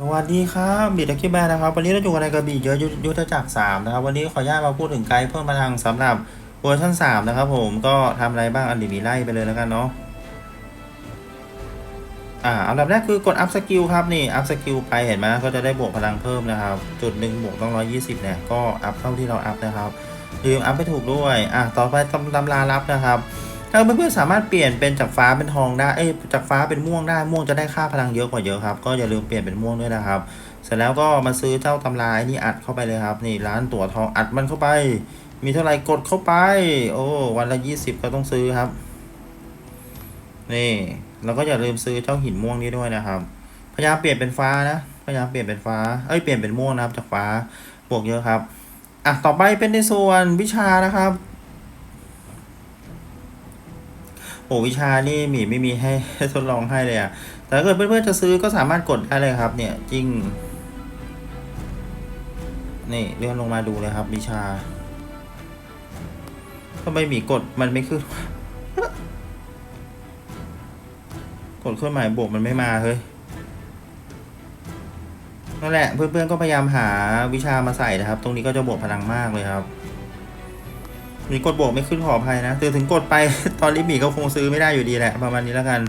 สวัสดีครับบีดักกี้แบนนะครับ วันนี้เราอยู่กันในกระบี่เยอะยุทธจักรสามนะครับ วันนี้ขออนุญาตมาพูดถึงไกด์เพิ่มพลังสำหรับเวอร์ชันสามนะครับผมก็ทำอะไรบ้างอันดีมีไล่ไปเลยแล้วกันเนาะอ่าอันดับแรกคือกดอัพสกิลครับนี่อัพสกิลไปเห็นไหมก็จะได้บวกพลังเพิ่มนะครับ จุดหนึ่งบวกต้องร้อยี่สิบเนี่ยก็อัพเท่าที่เราอัพนะครับลืมอัพไปถูกด้วยอะต่อไปตำตำรารับนะครับ ถ้าเพื่อนๆสามารถเปลี่ยนเป็นจากฟ้าเป็นทองได้ เอ้ยจากฟ้าเป็นม่วงได้ ม่วงจะได้ค่าพลังเยอะกว่าเยอะครับ ก็อย่าลืมเปลี่ยนเป็นม่วงด้วยนะครับ เสร็จแล้วก็มาซื้อเจ้าตำราไอ้นี่อัดเข้าไปเลยครับ นี่ร้านตั๋วทองอัดมันเข้าไป มีเท่าไหร่กดเข้าไป โอ้วันละยี่สิบก็ต้องซื้อครับ นี่แล้วก็อย่าลืมซื้อเจ้าหินม่วงนี้ด้วยนะครับ พยายามเปลี่ยนเป็นฟ้านะ พยายามเปลี่ยนเป็นฟ้า เอ้ยเปลี่ยนเป็นม่วงนะครับ จากฟ้า บวกเยอะครับ อะต่อไปเป็นในส่วนวิชานะครับ โอ้วิชานี่หมีไม่มีให้ทดลองให้เลยอะแต่ถ้าเกิดเพื่อนๆจะซื้อก็สามารถกดได้เลยครับ เนี่ยจริง นี่เลื่อนลงมาดูเลยครับ วิชาทำไมหมีกดมันไม่ขึ้น กดเครื่องหมายบวกมันไม่มาเฮ้ยนั่นแหละเพื่อนๆก็พยายามหาวิชามาใส่นะครับ ตรงนี้ก็จะบวกพลังมากเลยครับ มีกดบวกไม่ขึ้นขออภัยนะถึงถึงกดไปตอนนี้หมีก็คงซื้อไม่ได้อยู่ดีแหละ ประมาณนี้แล้วกัน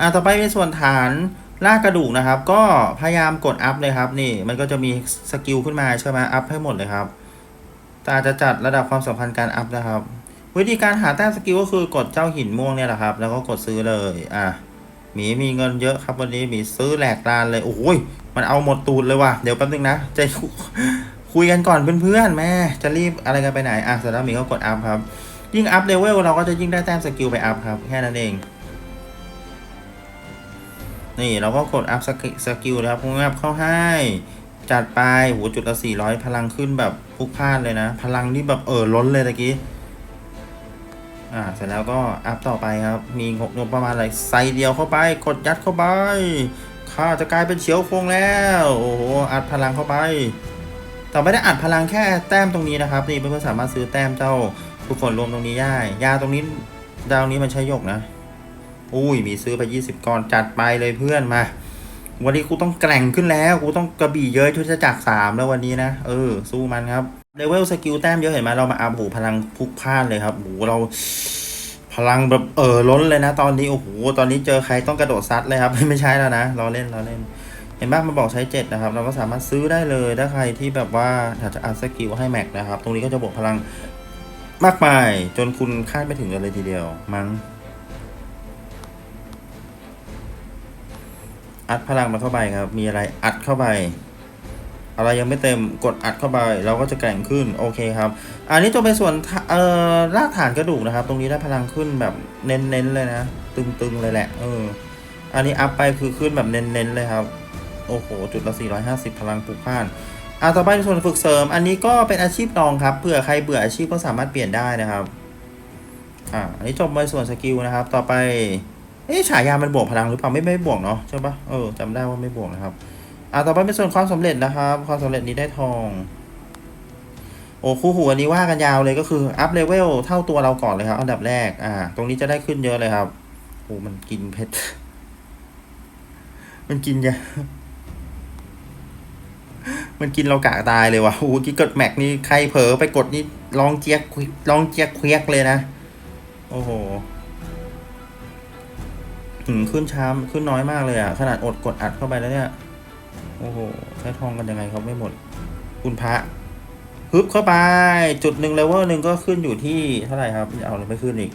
อ่าต่อไปเป็นส่วนฐานลากกระดูกนะครับ ก็พยายามกดอัพเลยครับ นี่มันก็จะมีสกิลขึ้นมาใช่ไหมอัพให้หมดเลยครับตาจจะจัดระดับความสัมพันธ์การอัพนะครับ วิธีการหาแต้มสกิลก็คือกดเจ้าหินม่วงเนี่ยแหละครับ แล้วก็กดซื้อเลย อะหมีมีเงินเยอะครับวันนี้หมีซื้อแหลกลานเลยโอ้ยมันเอาหมดตูดเลยว่ะเดี๋ยวแป๊บนึงนะใจ คุยกันก่อนเพื่อนๆแม่จะรีบอะไรกันไปไหนอะเสร็จแล้วมีก็กดอัพครับ ยิ่งอัพเลเวลเราก็จะยิ่งได้แต้มสกิลไปอัพครับ แค่นั้นเองนี่เราก็กดอัพสกิลนะครับงับเข้าให้ จัดไปโหจุดละสี่ร้อยพลังขึ้นแบบพุกพล่านเลยนะ พลังนี่แบบเออล้นเลยตะกี้ อ่าเสร็จแล้วก็อัพต่อไปครับ มีงบงบประมาณอะไรใส่เดียวเข้าไป กดยัดเข้าไปข้าจะกลายเป็นเฉียวฟงแล้ว โอ้โหอัดพลังเข้าไป ต่อไปได้อัดพลังแค่แต้มตรงนี้นะครับนี่เพื่อนๆสามารถซื้อแต้มเจ้าทุกฝนรวมตรงนี้ได้ยาตรงนี้ดาวนี้มันใช้หยกนะ อุ้ยมีซื้อไป 20ก้อนจัดไปเลยเพื่อนมา วันนี้กูต้องแกร่งขึ้นแล้วกูต้องกระบี่เยอะชุดจักรสามแล้ววันนี้นะเออสู้มันครับเลเวลสกิลแต้มเยอะเห็นไหมเรามาอัพโหพลังพลุกพล่านเลยครับโหเราพลังแบบเออล้นเลยนะ ตอนนี้โอ้โหตอนนี้เจอใครต้องกระโดดซัดเลยครับไม่ใช่แล้วนะเราเล่นเราเล่น ห็นบ้างมันบอกใช้เจ็ดนะครับ เราก็สามารถซื้อได้เลย ถ้าใครที่แบบว่าอยากจะอัพสกิลให้แม็กนะครับ ตรงนี้ก็จะบวกพลังมากมาย จนคุณคาดไม่ถึงกันเลยทีเดียวมั้งอัดพลังมันเข้าไปครับ มีอะไรอัดเข้าไป อะไรยังไม่เต็มกดอัดเข้าไป เราก็จะแกร่งขึ้นโอเคครับ อันนี้จะเป็นส่วนเอ่อรากฐานกระดูกนะครับ ตรงนี้ได้พลังขึ้นแบบเน้นๆเลยนะ ตึงๆเลยแหละเอออันนี้อัพไปคือขึ้นแบบเน้นๆเลยครับ โอ้โห จุดละ 450 พลังปลุกพล่านอ่าต่อไปในส่วนฝึกเสริม อันนี้ก็เป็นอาชีพรองครับเผื่อใครเบื่ออาชีพก็สามารถเปลี่ยนได้นะครับอ่าอันนี้จบในส่วนสกิลนะครับ ต่อไปเอ๊ะฉายามันบวกพลังหรือเปล่าไม่ไม่บวกเนาะใช่ปะเออจำได้ว่าไม่บวกนะครับอ่าต่อไปเป็นส่วนความสำเร็จนะครับ ความสำเร็จนี้ได้ทองโอ้คู่หูอันนี้ว่ากันยาวเลยก็คืออัพเลเวลเท่าตัวเราก่อนเลยครับ อันดับแรกอ่า ตรงนี้จะได้ขึ้นเยอะเลยครับโอ้มันกินเพชรมันกินยา มันกินเรากะตายเลยว่ะโอ้โหกี้กดแม็กนี่ใครเผลอไปกดนี่ลองเจี๊ยกควิกลองเจี๊ยกเคียกเลยนะ โอ้โหถึงขึ้นช้าขึ้นน้อยมากเลยอะ ขนาดอดกดอัดเข้าไปแล้วเนี่ย โอ้โห ใช้ทองกันยังไงครับไม่หมด คุณพระฮึบเข้าไป จุดหนึ่งเลเวลหนึ่งก็ขึ้นอยู่ที่เท่าไหร่ครับ เอาเราไม่ขึ้นอีก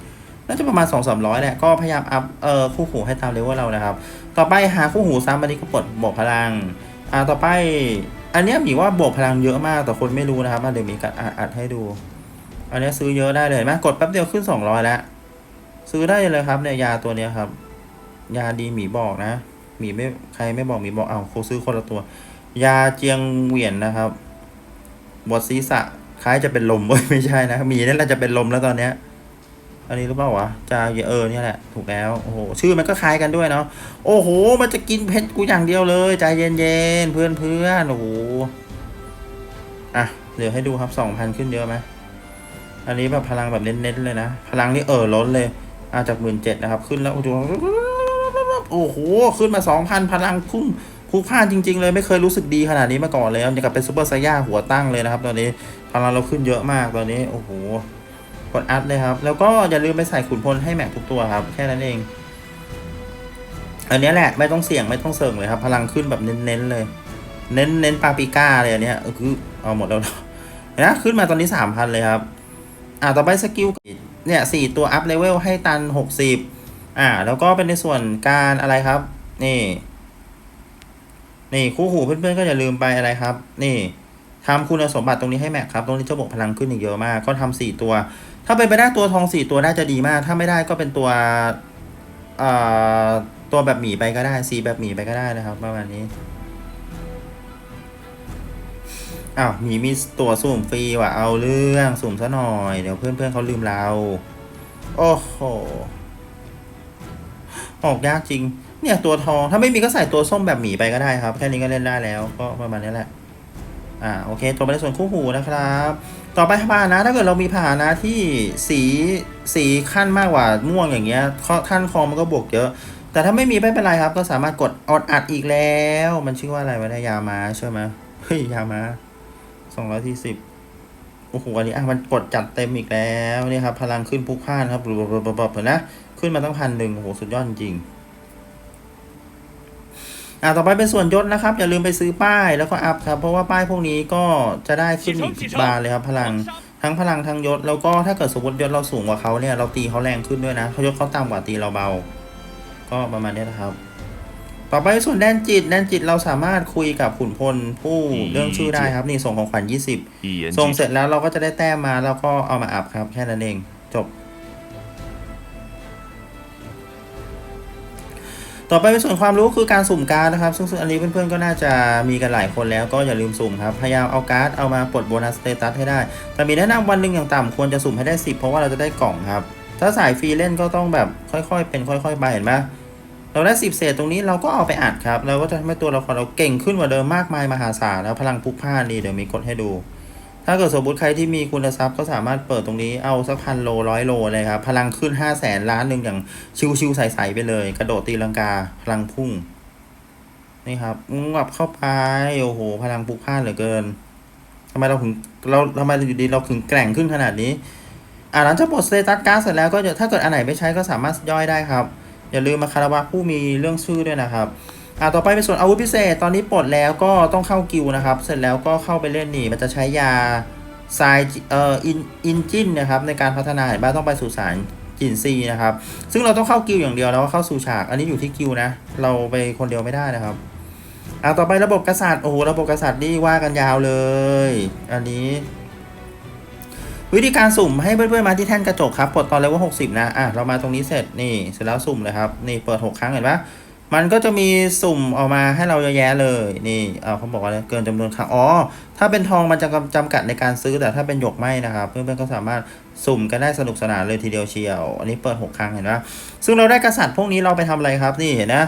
น่าจะประมาณสองสามร้อยแหละ ก็พยายามอัพเอ่อคู่หูให้ตามเลเวลเรานะครับ ต่อไปหาคู่หูซ้ำอันนี้ก็ปลดบอกพลัง อ่า ต่อไป อันนี้หมีว่าบวกพลังเยอะมากแต่คนไม่รู้นะครับอะเดี๋ยวมีการอัดอัดให้ดู อันนี้ซื้อเยอะได้เลยนไหมกดแป๊บเดียวขึ้นสองร้อยแล้วซื้อได้เลยครับเนี่ยยาตัวเนี้ยครับ ยาดีหมีบอกนะหมีไม่ใครไม่บอกหมีบอกเอาโคซื้อคนละตัว ยาเจียงเหวียนนะครับบทศีรษะคล้ายจะเป็นลมเว้ยไม่ใช่นะหมีนั่นแหละจะเป็นลมแล้วตอนเนี้ย อันนี้รือเปล่าวะจาเออเนี่ยแหละ ถูกแล้ว โอ้โห ชื่อมันก็คล้ายกันด้วยเนาะ โอ้โห มันจะกินเพชรกูอย่างเดียวเลย ใจเย็นๆเพื่อนเพื่อนๆ โอ้โห อะ เดี๋ยวให้ดูครับสองพันขึ้นเยอะไหมอันนี้แบบพลังแบบเน้นๆเลยนะ พลังนี่เออล้นเลย อาจากหมื่นเจ็ดนะครับ ขึ้นแล้วโอ้โหโอ้โห ขึ้นมาสองพันพลังพุ่งผูกพลาจริง ๆ เลยไม่เคยรู้สึกดีขนาดนี้มาก่อนเลยครับกับเป็นซูเปอร์ไซย่าหัวตั้งเลยนะครับ ตอนนี้พลังเราขึ้นเยอะมากตอนนี้ โอ้โห กดอัพเลยครับ แล้วก็อย่าลืมไปใส่ขุนพลให้แม็กทุกตัวครับ แค่นั้นเอง อันนี้แหละไม่ต้องเสี่ยงไม่ต้องเสี่ยงเลยครับ พลังขึ้นแบบเน้นๆเลย เน้นเน้นปาปิก้าเลยอันเนี้ยคือเอาหมดแล้วนะเห็นะขึ้นมาตอนนี้สามพันเลยครับ อ่าต่อไปสกิลเนี่ยสี่ตัวอัพเลเวลให้ตันหกสิบอ่า แล้วก็เป็นในส่วนการอะไรครับ นี่ นี่คู่หูเพื่อนๆก็อย่าลืมไปอะไรครับ นี่ทำคุณสมบัติตรงนี้ให้แม็กครับ ตรงนี้จะบวกพลังขึ้นอีกเยอะมาก ก็ทำสี่ตัว ถ้าเป็นไปได้ตัวทองสี่ตัวน่าจะดีมาก ถ้าไม่ได้ก็เป็นตัวเอ่อตัวแบบหมีไปก็ได้สีแบบหมีไปก็ได้นะครับประมาณนี้อ้าวหมีมีตัวสุ่มฟรีว่ะเอาเรื่องสุ่มซะหน่อย เดี๋ยวเพื่อนๆเขาลืมเรา โอ้โหออกยากจริง เนี่ยตัวทองถ้าไม่มีก็ใส่ตัวส้มแบบหมีไปก็ได้ครับ แค่นี้ก็เล่นได้แล้วก็ประมาณนี้แหละอ่าโอเค ตัวไปในส่วนคู่หูนะครับ ต่อไปพาหนะถ้าเกิดเรามีพาหนะที่สีสีขั้นมากกว่าม่วงอย่างเงี้ยข้อขั้นคอมันก็บวกเยอะ แต่ถ้าไม่มีไม่เป็นไรครับ ก็สามารถกดออดอัดอีกแล้ว มันชื่อว่าอะไรวะเนี่ยยามาใช่ไหมเฮ้ยยามาสองร้อยที่สิบโอ้โหอันนี้อะมันกดจัดเต็มอีกแล้วนี่ครับพลังขึ้นพลุกพล่านครับบบบบบบเห็นนะขึ้นมาตั้งพันหนึ่งโอ้โหสุดยอดจริง อ่าต่อไปเป็นส่วนยศนะครับ อย่าลืมไปซื้อป้ายแล้วก็อัพครับ เพราะว่าป้ายพวกนี้ก็จะได้ขึ้นอีกบาทเลยครับ พลังทั้งพลังทั้งยศ แล้วก็ถ้าเกิดสมมติยศเราสูงกว่าเขาเนี่ยเราตีเขาแรงขึ้นด้วยนะเขายศเขาต่ำกว่าตีเราเบา ก็ประมาณนี้นะครับ ต่อไปส่วนแดนจิตแดนจิตเราสามารถคุยกับขุนพลผู้เรื่องชื่อได้ครับ นี่ส่งของขวัญยี่สิบส่งเสร็จแล้วเราก็จะได้แต้มมาแล้วก็เอามาอัพครับแค่นั้นเองจบ ต่อไปเป็นส่วนความรู้คือการสุ่มการ์ดนะครับ ซึ่งอันนี้เพื่อนๆก็น่าจะมีกันหลายคนแล้วก็อย่าลืมสุ่มครับ พยายามเอาการ์ดเอามาปลดโบนัสสเตตัสให้ได้ แต่มีแนะนำวันหนึ่งอย่างต่ำควรจะสุ่มให้ได้ 10 เพราะว่าเราจะได้กล่องครับ ถ้าสายฟรีเล่นก็ต้องแบบค่อยๆ เป็นค่อยๆไปเห็นไหมเราได้ 10 เศษตรงนี้เราก็เอาไปอัดครับ เราก็จะทำให้ตัวละครเราเก่งขึ้นกว่าเดิมมากมายมหาศาลแล้วพลังพุกพ่านนี่เดี๋ยวมีกดให้ดู ถ้าเกิดสมมติใครที่มีคุณทรัพย์ก็สามารถเปิดตรงนี้เอาสักพันโลร้อยโลเลยครับ พลังขึ้นห้าแสนล้านหนึ่งอย่างชิวๆใสๆไปเลย กระโดดตีลังกาพลังพุ่ง นี่ครับงับเข้าไป โอ้โห พลังพลุกพ่านเหลือเกินทำไมเราถึงเราทำไมอยู่ดีเราถึงแกร่งขึ้นขนาดนี้อ่าหลังจากปลดสเตตัสการ์ดเสร็จแล้วก็ถ้าเกิดอันไหนไม่ใช้ก็สามารถย่อยได้ครับ อย่าลืมมาคารวะผู้มีเรื่องชื่อด้วยนะครับ อ่าต่อไปเป็นส่วนอาวุธพิเศษตอนนี้ปลดแล้วก็ต้องเข้ากิวนะครับ เสร็จแล้วก็เข้าไปเล่นนี่มันจะใช้ยาทรายเอ่ออินอินจินนะครับในการพัฒนาเห็นบ้าต้องไปสู่สารจินซีนะครับ ซึ่งเราต้องเข้ากิวอย่างเดียวแล้วก็เข้าสู่ฉาก อันนี้อยู่ที่กิวนะ เราไปคนเดียวไม่ได้นะครับอ่าต่อไประบบกษัตริย์โอ้โหระบบกษัตริย์นี่ว่ากันยาวเลย อันนี้ วิธีการสุ่มให้เพื่อนๆมาที่แท่นกระจกครับปลดตอนเลเวลหกสิบนะอะเรามาตรงนี้เสร็จนี่เสร็จแล้วสุ่มเลยครับนี่เปิดหกครั้งเห็นปะ มันก็จะมีสุ่มออกมาให้เราเยอะแยะเลย นี่เขาบอกว่าเกินจำนวนครั้งอ๋อ ถ้าเป็นทองมันจะจำกัดในการซื้อ แต่ถ้าเป็นหยกไม่นะครับ เพื่อนๆก็สามารถสุ่มกันได้สนุกสนานเลยทีเดียวเชียว อันนี้เปิดหกครั้งเห็นปะซึ่งเราได้กษัตริย์พวกนี้เราไปทำอะไรครับ นี่เห็นนะ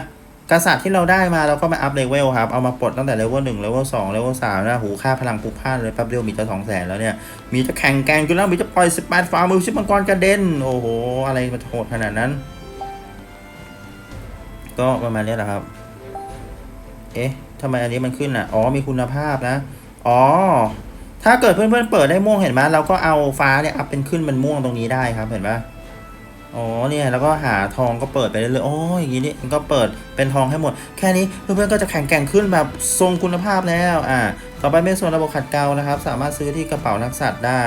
กษัตริย์ที่เราได้มาเราก็มาอัพเลเวลครับ เอามาปลดตั้งแต่เลเวลหนึ่งเลเวลสองเลเวลสามนะหูค่าพลังพลุกพล่านเลยแป๊บเดียวมีจะสองแสนแล้วเนี่ย มีจะแข่งแกงกันแล้วมีจะปล่อยสปาร์ฟ้ามือชิปมังกรกระเด็น โอ้โห อะไรมันโหดขนาดนั้น ก็ประมาณนี้แหละครับ เอ๊ะทำไมอันนี้มันขึ้นอะ อ๋อ มีคุณภาพนะ อ๋อ ถ้าเกิดเพื่อนๆเปิดได้ม่วงเห็นไหมเราก็เอาฟ้าเนี่ยอัพเป็นขึ้นเป็นม่วงตรงนี้ได้ครับ เห็นไหมอ๋อเนี่ยแล้วก็หาทองก็เปิดไปเรื่อยๆอ๋ออย่างนี้นี่มันก็เปิดเป็นทองให้หมด แค่นี้เพื่อนๆก็จะแข่งแกร่งขึ้นแบบทรงคุณภาพแล้ว อ่า ต่อไปเป็นส่วนระบบขัดเกลานะครับ สามารถซื้อที่กระเป๋านักสัตว์ได้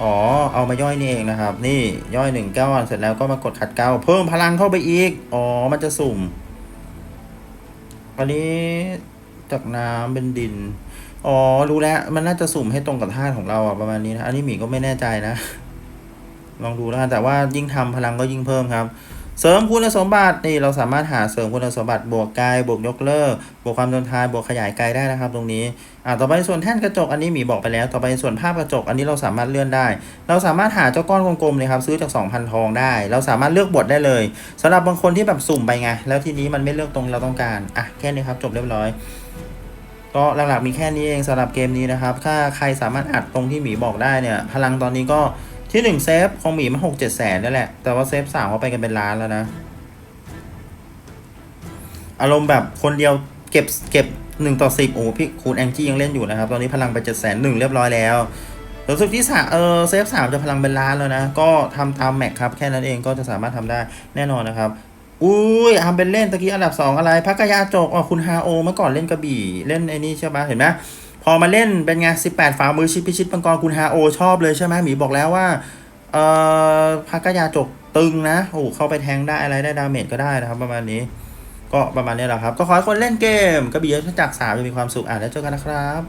อ๋อ เอามาย่อยนี่เองนะครับ นี่ย่อยหนึ่งก้อนเสร็จแล้วก็มากดขัดเกลาเพิ่มพลังเข้าไปอีก อ๋อ มันจะสุ่ม อันนี้จากน้ำเป็นดิน อ๋อ รู้แล้ว มันน่าจะสุ่มให้ตรงกับธาตุของเราอะประมาณนี้นะ อันนี้หมีก็ไม่แน่ใจนะ ลองดูแล้วแต่ว่ายิ่งทำพลังก็ยิ่งเพิ่มครับ เสริมคุณสมบัตินี่เราสามารถหาเสริมคุณสมบัติบวกกายบวกยกเลิก บวกความทนทานบวกขยายกายได้นะครับ ตรงนี้อ่าต่อไปส่วนแท่นกระจกอันนี้หมีบอกไปแล้ว ต่อไปส่วนภาพกระจกอันนี้เราสามารถเลื่อนได้ เราสามารถหาเจ้าก้อนกลมๆเลยครับซื้อจาก 2,000 ทองได้ เราสามารถเลือกบทได้เลยสำหรับบางคนที่แบบสุ่มไปไงแล้วทีนี้มันไม่เลือกตรงเราต้องการอะแค่นี้ครับจบเรียบร้อยก็หลักๆมีแค่นี้เองสำหรับเกมนี้นะครับ ถ้าใครสามารถอัดตรงที่หมีบอกได้เนี่ย พลังตอนนี้ก็ ที่หนึ่งเซฟของหมีมันหกเจ็ดแสนนั่นแหละ แต่ว่าเซฟสามเขาไปกันเป็นล้านแล้วนะ อารมณ์แบบคนเดียวเก็บเก็บหนึ่งต่อสิบโอ้พี่คูณแองจี้ยังเล่นอยู่นะครับ ตอนนี้พลังไปเจ็ดแสนหนึ่งเรียบร้อยแล้วรู้สึกที่สามเออเซฟสามจะพลังเป็นล้านแล้วนะ ก็ทำตามแม็กครับ แค่นั้นเองก็จะสามารถทำได้แน่นอนนะครับ อุ้ยอาเป็นเล่นตะกี้อันดับสองอะไรพักกยาจกอ๋อคุณฮาโอเมื่อก่อนเล่นกระบี่เล่นไอ้นี่ใช่ไหมเห็นไหมพอมาเล่นเป็นไงสิบแปดฝ่ามือชิดพิชิตปังกรคุณฮาโอชอบเลยใช่ไหมหมีบอกแล้วว่าเอ่อพักกยาจกตึงนะโอ้เข้าไปแทงได้อะไรได้ดาเมจก็ได้นะครับ ประมาณนี้ ก็ประมาณนี้แหละครับ ก็ขอให้คนเล่นเกมกระบี่ยุทธจักสามมีความสุขอะแล้วเจอกันนะครับ